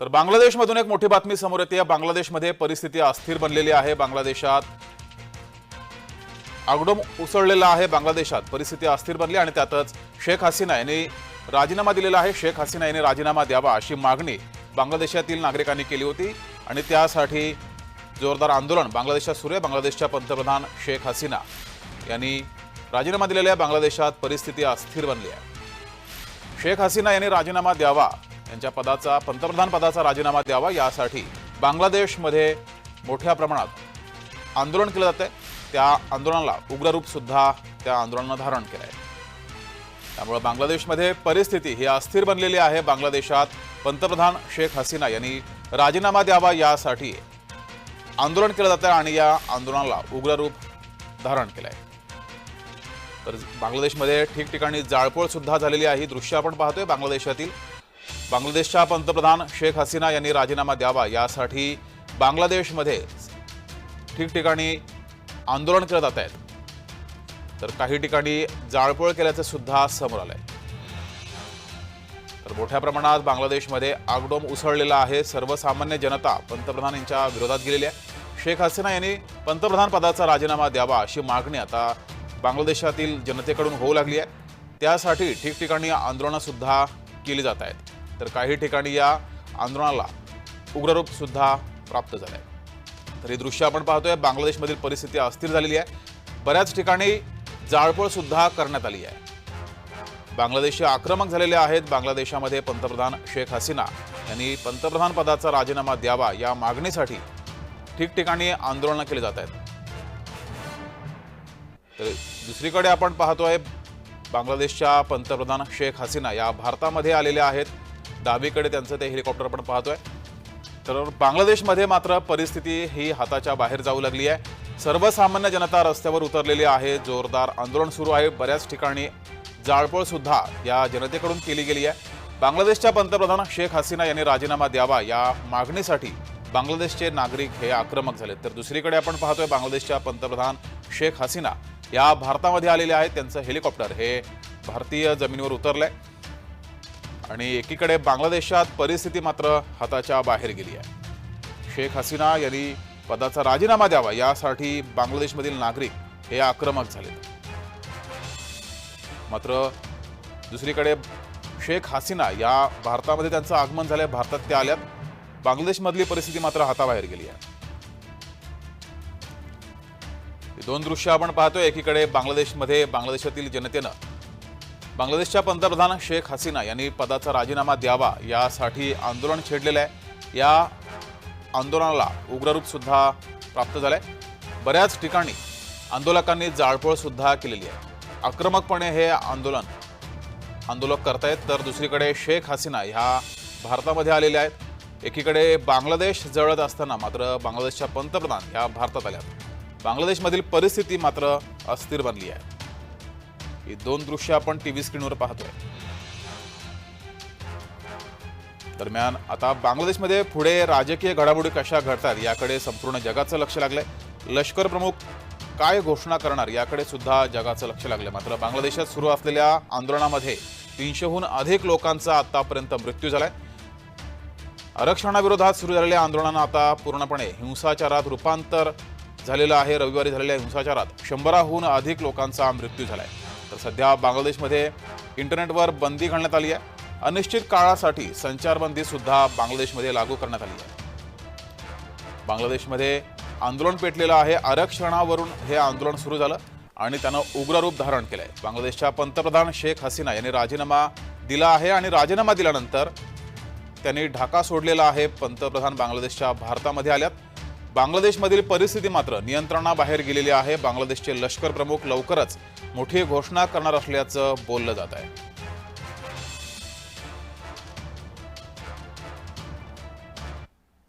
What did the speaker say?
तर बांगलादेशमधून एक मोठी बातमी समोर येते. बांगलादेशमध्ये परिस्थिती अस्थिर बनलेली आहे. बांगलादेशात आगडोम उसळलेला आहे. बांगलादेशात परिस्थिती अस्थिर बनली आणि त्यातच शेख हसीना यांनी राजीनामा दिलेला आहे. शेख हसीना यांनी राजीनामा द्यावा अशी मागणी बांगलादेशातील नागरिकांनी केली होती. आणि त्यासाठी जोरदार आंदोलन बांगलादेशात सुरू आहे. बांगलादेशच्या पंतप्रधान शेख हसीना यांनी राजीनामा दिलेल्या आहे. बांगलादेशात परिस्थिती अस्थिर बनली आहे. शेख हसीना यांनी राजीनामा द्यावा यांच्या पदाचा पंतप्रधान पदाचा राजीनामा द्यावा यासाठी बांगलादेशमध्ये मोठ्या प्रमाणात आंदोलन केलं जातंय. त्या आंदोलनाला उग्ररूपसुद्धा त्या आंदोलनानं धारण केलं आहे त्यामुळे बांगलादेशमध्ये परिस्थिती ही अस्थिर बनलेली आहे. बांगलादेशात पंतप्रधान शेख हसीना यांनी राजीनामा द्यावा यासाठी आंदोलन केलं जातं आणि या आंदोलनाला उग्ररूप धारण केलं आहे तर बांगलादेशमध्ये ठिकठिकाणी जाळपोळ सुद्धा झालेली आहे. ही दृश्य आपण पाहतोय. बांगलादेशातील बांगलादेशच्या पंतप्रधान शेख हसीना यांनी राजीनामा द्यावा यासाठी बांगलादेशमध्ये ठिकठिकाणी आंदोलन केलं जात आहेत तर काही ठिकाणी जाळपोळ केल्याचं सुद्धा समोर आलंय. तर मोठ्या प्रमाणात बांगलादेशमध्ये आगडोम उसळलेला आहे. सर्वसामान्य जनता पंतप्रधान यांच्या विरोधात गेलेली आहे. शेख हसीना यांनी पंतप्रधान पदाचा राजीनामा द्यावा अशी मागणी आता बांगलादेशातील जनतेकडून होऊ लागली आहे. त्यासाठी ठिकठिकाणी आंदोलनंसुद्धा केली जात आहेत. तर काही ठिकाणी या आंदोलनाला उग्ररूपसुद्धा प्राप्त झालं आहे. तर ही दृश्य आपण पाहतोय बांगलादेशमधील परिस्थिती अस्थिर झालेली आहे. बऱ्याच ठिकाणी जाळपोळसुद्धा करण्यात आली आहे. बांगलादेशी आक्रमक झालेले आहेत. बांगलादेशामध्ये पंतप्रधान शेख हसीना यांनी पंतप्रधान पदाचा राजीनामा द्यावा या मागणीसाठी ठिकठिकाणी आंदोलनं केली जात आहेत. तर दुसरीकडे आपण पाहतोय बांगलादेशच्या पंतप्रधान शेख हसीना या भारतामध्ये आलेल्या आहेत. डावीकडे त्यांचं ते हेलिकॉप्टर आपण पाहतोय. तर बांगलादेशमध्ये मात्र परिस्थिती ही हाताच्या बाहेर जाऊ लागली आहे. सर्वसामान्य जनता रस्त्यावर उतरलेली आहे. जोरदार आंदोलन सुरू आहे. बऱ्याच ठिकाणी जाळपोळ सुद्धा या जनतेकडून केली गेली आहे. बांगलादेशच्या पंतप्रधान शेख हसीना यांनी राजीनामा द्यावा या मागणीसाठी बांगलादेशचे नागरिक हे आक्रमक झाले. तर दुसरीकडे आपण पाहतोय बांगलादेशच्या पंतप्रधान शेख हसीना या भारतामध्ये आलेले आहेत. त्यांचं हेलिकॉप्टर हे भारतीय जमिनीवर उतरलंय. आणि एकीकडे बांगलादेशात परिस्थिती मात्र हाताच्या बाहेर गेली आहे. शेख हसीना यांनी पदाचा राजीनामा द्यावा यासाठी बांगलादेशमधील नागरिक हे आक्रमक झाले मात्र दुसरीकडे शेख हसीना या भारतामध्ये त्यांचं आगमन झालं भारतात त्या आल्यात. बांगलादेशमधली परिस्थिती मात्र हाताबाहेर गेली आहे. दोन दृश्य आपण पाहतोय. एकीकडे बांगलादेशमध्ये बांगलादेशातील जनतेनं बांगलादेशच्या पंतप्रधान शेख हसीना यांनी पदाचा राजीनामा द्यावा यासाठी आंदोलन छेडलेलं आहे. या आंदोलनाला उग्ररूपसुद्धा प्राप्त झालं आहे बऱ्याच ठिकाणी आंदोलकांनी जाळपोळसुद्धा केलेली आहे. आक्रमकपणे हे आंदोलन आंदोलक करतायत तर दुसरीकडे शेख हसीना ह्या भारतामध्ये आलेल्या आहेत. एकीकडे बांगलादेश जळत असताना मात्र बांगलादेशच्या पंतप्रधान ह्या भारतात आल्यात. बांगलादेशमधील परिस्थिती मात्र अस्थिर बनली आहे. ही दोन दृश्य आपण टी व्ही स्क्रीनवर पाहतोय. दरम्यान आता बांगलादेशमध्ये पुढे राजकीय घडामोडी कशा घडतात याकडे संपूर्ण जगाचं लक्ष लागलंय. लष्कर प्रमुख काय घोषणा करणार याकडे सुद्धा जगाचं लक्ष लागलंय. मात्र बांगलादेशात सुरू असलेल्या आंदोलनामध्ये तीनशेहून अधिक लोकांचा आतापर्यंत मृत्यू झालाय. आरक्षणाविरोधात सुरू झालेल्या आंदोलनानं आता पूर्णपणे हिंसाचारात रूपांतर झालेलं आहे. रविवारी झालेल्या हिंसाचारात शंभराहून अधिक लोकांचा मृत्यू झालाय. तर सध्या बांगलादेशमध्ये इंटरनेटवर बंदी घालण्यात आली आहे. अनिश्चित काळासाठी संचारबंदी सुद्धा बांगलादेशमध्ये लागू करण्यात आली आहे. बांगलादेशमध्ये आंदोलन पेटलेलं आहे. आरक्षणावरून हे आंदोलन सुरू झालं आणि त्यानं उग्र रूप धारण केलं आहे बांगलादेशच्या पंतप्रधान शेख हसीना यांनी राजीनामा दिला आहे आणि राजीनामा दिल्यानंतर त्यांनी ढाका सोडलेला आहे. पंतप्रधान बांगलादेशच्या भारतामध्ये आल्यात. बांगलादेशमधील परिस्थिती मात्र नियंत्रणाबाहेर गेलेली आहे. बांगलादेशचे लष्कर प्रमुख लवकरच मोठी घोषणा करणार असल्याचं बोललं जात आहे.